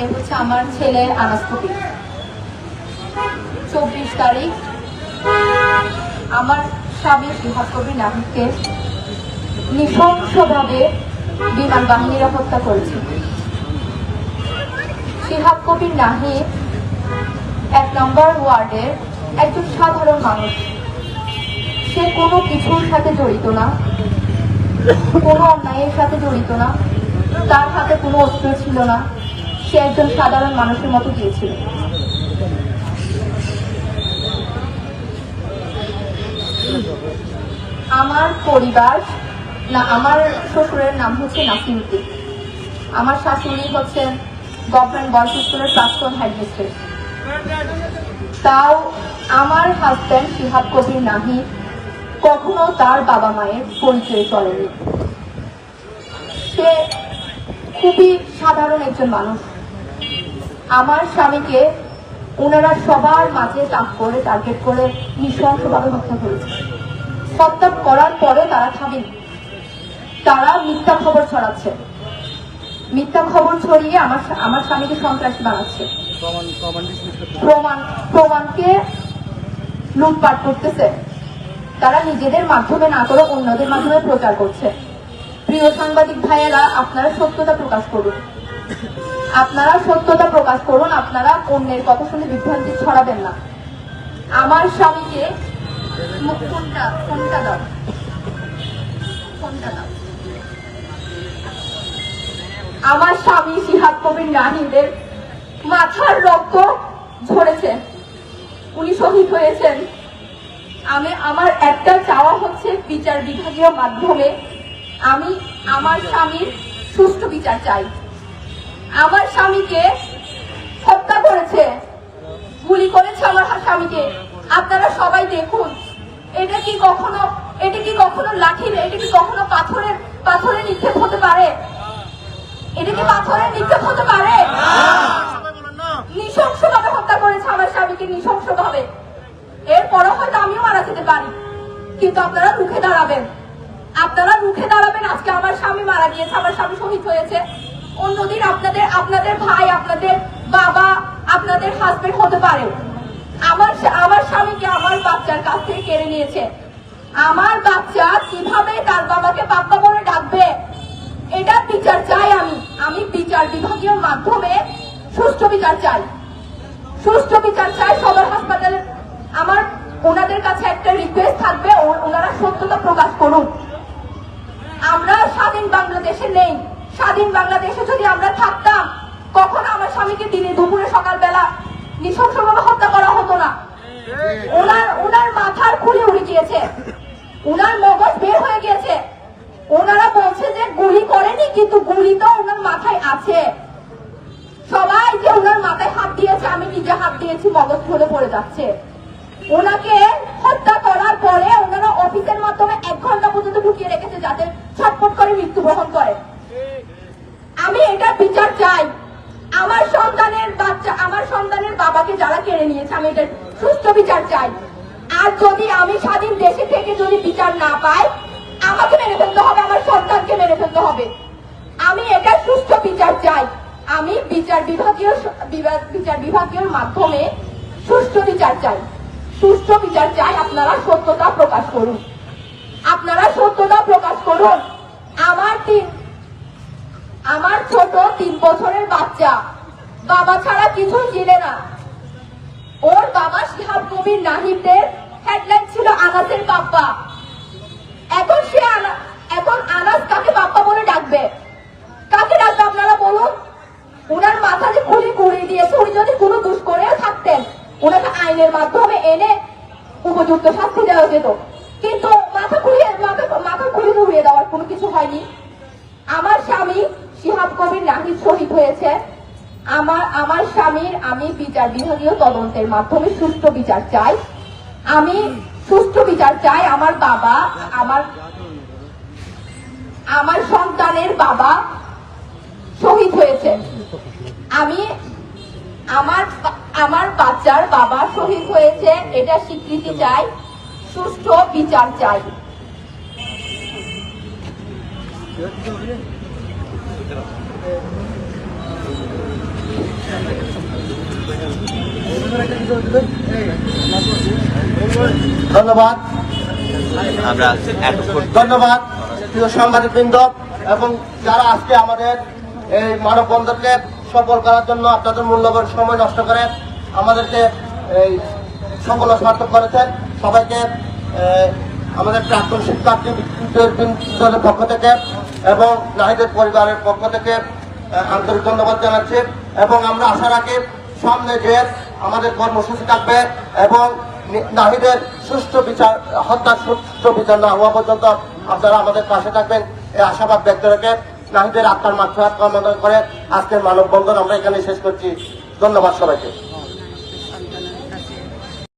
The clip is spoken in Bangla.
এ হচ্ছে আমার ছেলে আনাস্তপি চব্বিশ তারিখ, আমার স্বামী কবি নাহিদকে নৃশংসভাবে বিমান হত্যা করেছে। শিহাব নাহিদ এক নম্বর ওয়ার্ডের একজন সাধারণ মানুষ। সে কোনো কিছুর সাথে জড়িত না, কোনো অন্যায়ের সাথে জড়িত না, তার হাতে কোনো অস্ত্র ছিল না। সে একজন সাধারণ মানুষের মতো গিয়েছিল। আমার পরিবার, না, আমার শ্বশুরের নাম হচ্ছে নাসিমুদ্দিন। আমার শাশুড়ি হচ্ছেন গভর্নমেন্ট বয়েজ স্কুলের প্রাক্তন হেডমিস্ট্রেস তাও আমার হাজব্যান্ড শিহাব কবির নাহি কখনো তার বাবা মায়ের পরিচয় চলেনি। সে খুবই সাধারণ একজন মানুষ। আমার স্বামীকে ওনারা সবার মাঝে তাক করে টার্গেট করে নৃশংসভাবে হত্যা করেছে। হত্যা করার পরে তারা থামেনি। তারা মিথ্যা খবর ছড়াচ্ছে। মিথ্যা খবর ছড়িয়ে আমার আমার স্বামীকে সন্ত্রাসী বানাচ্ছে। প্রমাণ প্রমাণকে লুটপাট করতেছে। তারা নিজেদের মাধ্যমে না করে অন্যদের মাধ্যমে প্রচার করছে। প্রিয় সাংবাদিক ভাইয়েরা আপনারা সত্যতা প্রকাশ করুন। আপনারা সত্যতা প্রকাশ করুন, আপনারা অন্যের কথা শুনে বিভ্রান্তি ছড়াবেন না। আমার স্বামীকে আমার স্বামী সিহাব কবির নাহিদের মাথার রক্ত ঝরেছে। উনি শহীদ হয়েছেন। আমি, আমার একটা চাওয়া হচ্ছে বিচার বিভাগীয় মাধ্যমে। আমি আমার স্বামীর সুষ্ঠু বিচার চাই। আমার স্বামীকে হত্যা করেছে, গুলি করেছে আমার স্বামীকে। আপনারা সবাই দেখুন, এটা কি কখনো এটা কি কখনো লাঠির এটা কি কখনো পাথরের পাথরের নিক্ষেপ হতে পারে? এটা কি পাথরের নিক্ষেপ হতে পারে? নৃশংসভাবে হত্যা করেছে আমার স্বামীকে, নৃশংসভাবে। এরপরও হয়তো আমিও মারা যেতে পারি। কিন্তু আপনারা রুখে দাঁড়াবেন। আপনারা রুখে দাঁড়াবেন, আজকে আমার স্বামী মারা গিয়েছে, আমার স্বামী শহীদ হয়েছে। অন্যদিন আপনাদের আপনাদের ভাই, আপনাদের বাবা, আপনাদের হাজবেন্ড হতে পারে। আমার আমার স্বামীকে আমার বাচ্চার কাছ থেকে কেড়ে নিয়েছে। আমার বাচ্চা কীভাবে তার বাবাকে বাপ্পা বলে ডাকবে? এটা বিচার চাই আমি। আমি বিচার বিভাগীয় মাধ্যমে সুষ্ঠু বিচার চাই। সুষ্ঠু বিচার চাই সদর হাসপাতালে। আমার ওনাদের কাছে একটা রিকোয়েস্ট থাকবে ওনারা সত্যতা প্রকাশ করুন আমরা স্বাধীন বাংলাদেশে নেই। স্বাধীন বাংলাদেশে যদি আমরা থাকতাম, কখনো আমার স্বামীকে দিনে দুপুরে সকালবেলা নৃশংসভাবে হত্যা করা হতো না। ওনার ওনার মাথার খুলে উড়ে গিয়েছে। ওনার মগজ বের হয়ে গিয়েছে। ওনারা বলছে যে গুলি করেনি, কিন্তু গুলি তো ওনার মাথায় আছে। সবাই যে ওনার মাথায় হাত দিয়েছে, আমি নিজে হাত দিয়েছি, মগজ খুলে পড়ে যাচ্ছে। ওনাকে হত্যা করার পরে ওনারা অফিসের মাধ্যমে এক ঘণ্টা পর্যন্ত ঢুকিয়ে রেখেছে যাতে ছটফট করে মৃত্যুবরণ করে। আমি এটা বিচার চাই। আমার সন্তানের বাচ্চা, আমার সন্তানের বাবাকে যারা কেড়ে নিয়েছে, আমি এটা সুস্থ বিচার চাই। আর যদি আমি স্বাধীন দেশে থেকে যদি বিচার না পাই, আমাকে মেরে ফেলতে হবে, আমার সন্তানকে মেরে ফেলতে হবে। আমি এটা সুস্থ বিচার চাই। আমি বিচার বিভাগীয় বিচার বিভাগীয় মাধ্যমে সুষ্ঠু বিচার চাই। সুষ্ঠু বিচার চাই, আপনারা সত্যতা প্রকাশ করুন। আপনারা সত্যতা প্রকাশ করুন। আমার তিন আমার ছোট তিন বছরের বাচ্চা। বাবা ছাড়া কিছুই চিনে না। ওর বাবা শিহাব কবির নাহিদের হেডলাইন ছিল আনাসের বাপ্পা। এখন সে এখন আনাস কাকে বাপ্পা বলে ডাকবে? কাকে ডাকবে আপনারা বলুন? ওনার মাথা যে খুলি গুড়িয়ে দিয়েছে, উনি যদি কোনো দুষ করেও থাকতেন ওনাকে আইনের মাধ্যমে এনে উপযুক্ত শাস্তি দেওয়া যেত। কিন্তু মাথা খুলিয়ে মাথা মাথা খুলি উড়িয়ে দেওয়ার কোনো কিছু হয়নি। আমার স্বামী শিহাব কবির নাহিদ শহীদ হয়েছে? আমার আমার স্বামীর, আমি বিচার বিভাগীয় তদন্তের মাধ্যমে সুষ্ঠু বিচার চাই। আমি সুষ্ঠু বিচার চাই আমার বাবা, আমার আমার সন্তানের বাবা শহীদ হয়েছে। আমি, আমার আমার বাচ্চার বাবা শহীদ হয়েছে, এটা স্বীকৃতি চাই, সুষ্ঠু বিচার চাই। ধন্যবাদ। আমরা ধন্যবাদ প্রিয় সাংবাদিকবৃন্দ এবং যারা আজকে আমাদের এই মানববন্ধনকে সফল করার জন্য আপনাদের মূল্যবান সময় নষ্ট করে আমাদেরকে এই সফল সার্থক করেছেন সবাইকে আমাদের প্রাক্তন বৃন্দের পক্ষ থেকে এবং নাহিদের পরিবারের পক্ষ থেকে আন্তরিক ধন্যবাদ জানাচ্ছি এবং আমরা আশা রাখি সামনে যে আমাদের কর্মসূচি থাকবে এবং নাহিদের সুষ্ঠু বিচার, হত্যার সুষ্ঠু বিচার না হওয়া পর্যন্ত আপনারা আমাদের পাশে থাকবেন। এই আশাবাদ ব্যক্ত রেখে নাহিদের আত্মার মাত্রা কামনা করে আজকের মানববন্ধন আমরা এখানে শেষ করছি। ধন্যবাদ সবাইকে।